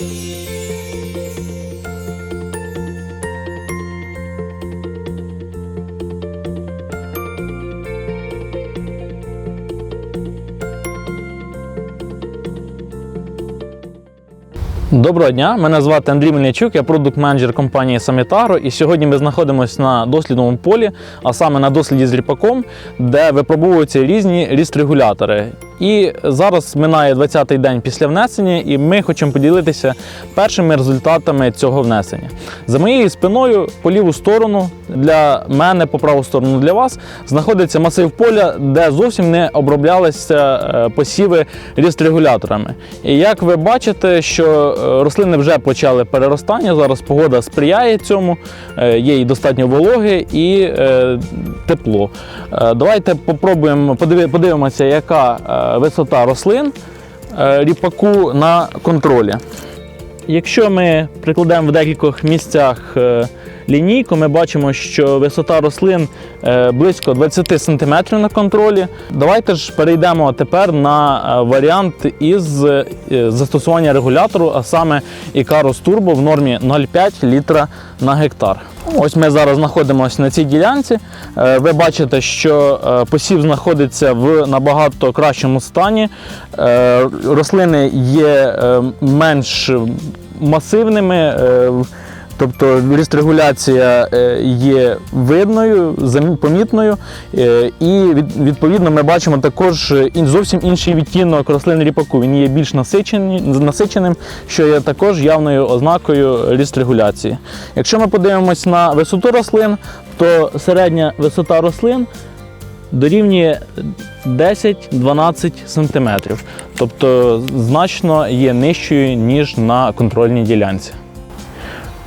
Доброго дня, мене звати Андрій Мельничук, я продукт-менеджер компанії Самітаро. І сьогодні ми знаходимося на дослідному полі, а саме на досліді з ріпаком, де випробовуються різні ріст-регулятори. І зараз минає 20-й день після внесення, і ми хочемо поділитися першими результатами цього внесення. За моєю спиною по ліву сторону для мене, по праву сторону для вас, знаходиться масив поля, де зовсім не оброблялися е, посіви ріст-регуляторами. І як ви бачите, що е, рослини вже почали переростання. Зараз погода сприяє цьому, е, є і достатньо вологи і тепло. Е, Давайте попробуємо подивимося, яка е, висота рослин е, ріпаку на контролі. Якщо ми прикладемо в декількох місцях лінійку, ми бачимо, що висота рослин е, близько 20 см на контролі. Давайте ж перейдемо тепер на е, варіант із е, застосування регулятору, а саме Icarus Turbo в нормі 0,5 літра на гектар. Ось ми зараз знаходимося на цій ділянці. Ви бачите, що посів знаходиться в набагато кращому стані. Рослини є менш масивними. Е, Тобто регуляція є видною, помітною, е, і відповідно ми бачимо також зовсім інший відтінок рослин ріпаку. Він є більш насиченим, що є також явною ознакою регуляції. Якщо ми подивимось на висоту рослин, то середня висота рослин дорівнює 10-12 см, тобто значно є нижчою, ніж на контрольній ділянці.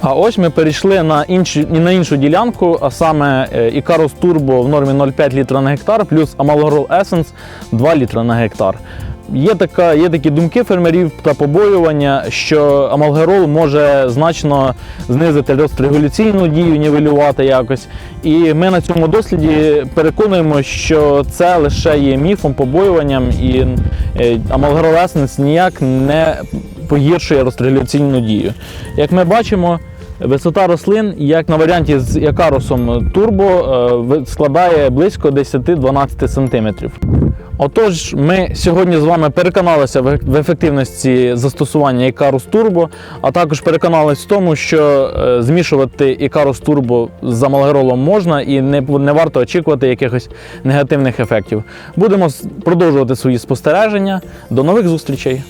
А ось ми перейшли на іншу, на іншу ділянку, а саме е, Icarus Turbo в нормі 0,5 літра на гектар, плюс Amalgorol Essence 2 літра на гектар. Є, така, є такі думки фермерів та побоювання, що амалгерол може значно знизити регуляційну дію, нівелювати якось. І ми на цьому досліді переконуємо, що це лише є міфом, побоюванням, і амалгерол Essence ніяк не погіршує розрегуляційну дію. Як ми бачимо, висота рослин, як на варіанті з якарусом турбо, е, складає близько 10-12 см. Отож, ми сьогодні з вами переконалися в ефективності застосування Icarus Turbo, а також переконалися в тому, що е, змішувати Icarus Turbo з амалгеролом можна і не, не варто очікувати якихось негативних ефектів. Будемо продовжувати свої спостереження. До нових зустрічей!